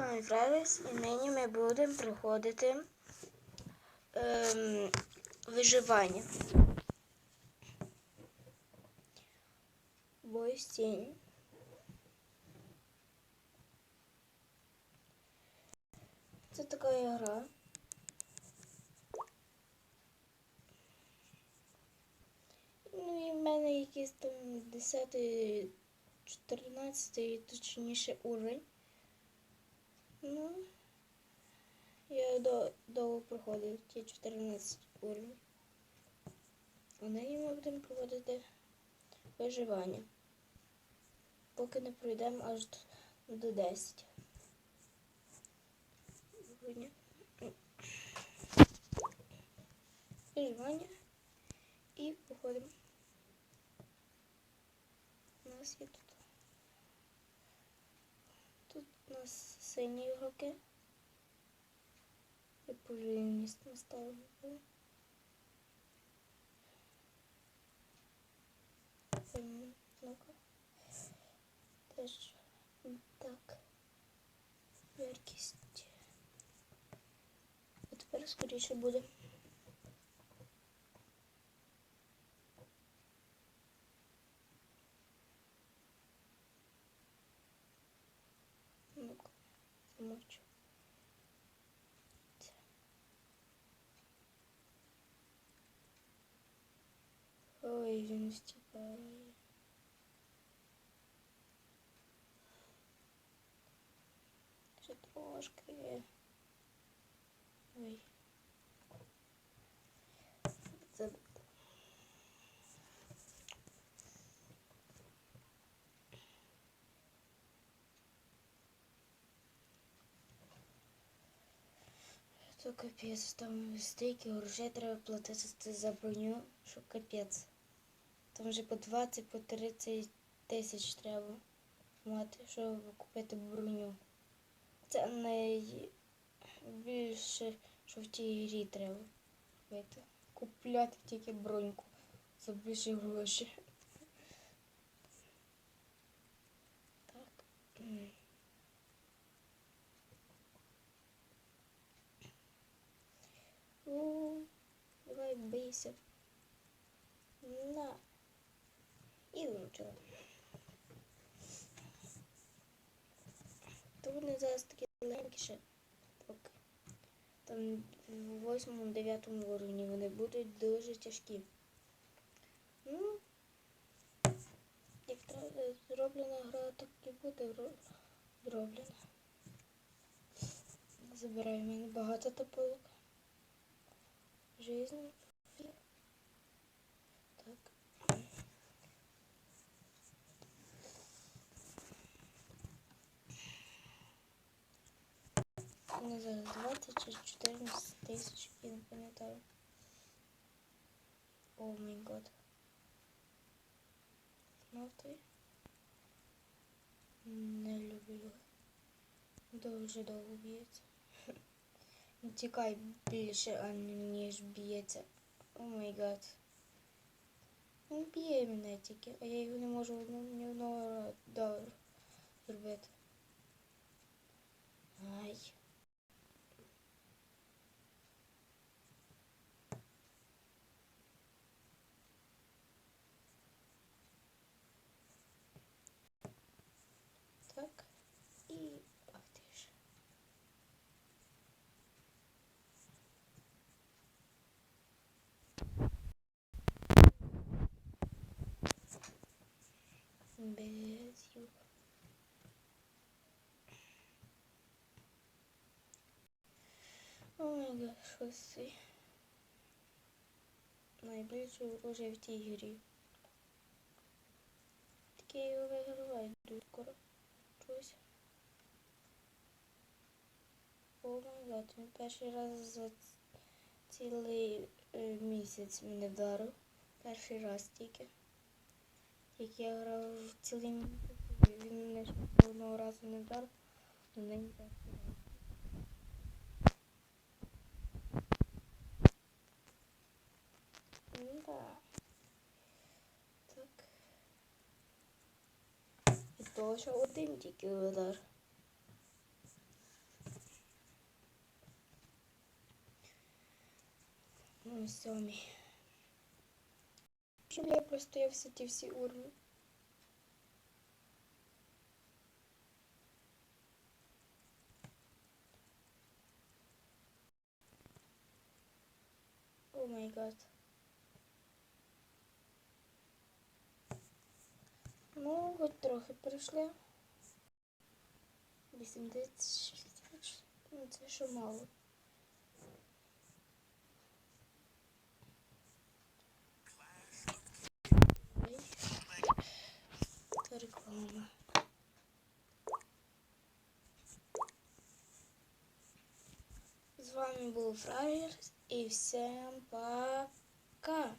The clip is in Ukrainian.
вами Фреліс і нині ми будемо проходити ем, виживання. Бой з тінь. Це така гра. Ну і в мене якийсь там 10 14 точніше уровень. Ну, я до, довго проходив ті 14 уровень. А нині ми будемо проводити виживання. Поки не пройдемо аж до, до 10. Виживання. Виживання. І походимо. У нас є тут. У нас сині ігроки. І повільність наставлена. Ем, Ну-ка. Теж так. Яркість. А тепер скоріше буде. Ой, він стікає. Ще трошки. Ой. Це То капець, там стільки грошей треба платити за броню, що капець. Там вже по 20, по 30 тисяч треба мати, щоб купити броню. Це найбільше, що в тій грі треба робити. Купляти тільки броньку за більші гроші. Так. м. У, давай бийся. На. І влучила. То вони зараз такі легенькі ще. Поки. Там в восьмому, дев'ятому уровні вони будуть дуже тяжкі. Ну, як тра- зроблена гра, так і буде ро- зроблена. Забираю в мене багато тополок. Жизнь. Не зараз 20 чи 14 тисяч, я не пам'ятаю. О май год. Знов ти? Не люблю. Дуже довго б'ється. Ну, Тікай більше, а ніж б'ється. О май гад. Він б'є мене тільки, а я його не можу одну- ні одного разу зробити. Ай. Без юг. О май гад, що це? Найбільше оружие в тій грі. Таке його вигравають дуже скоро. Чусь. О май гад, він перший раз за цілий е, місяць мене вдарив. Перший раз тільки як я грав в цілий він мене одного разу не вдарив, але не ну так. того, що один тільки удар. Ну, сьомий. Щоб я простояв всі ті всі уровні. О май гад. Ну, хоч трохи пройшли. 86. Ну, це ще мало. Ой. Це реклама. З вами был Фраер. И всем пока.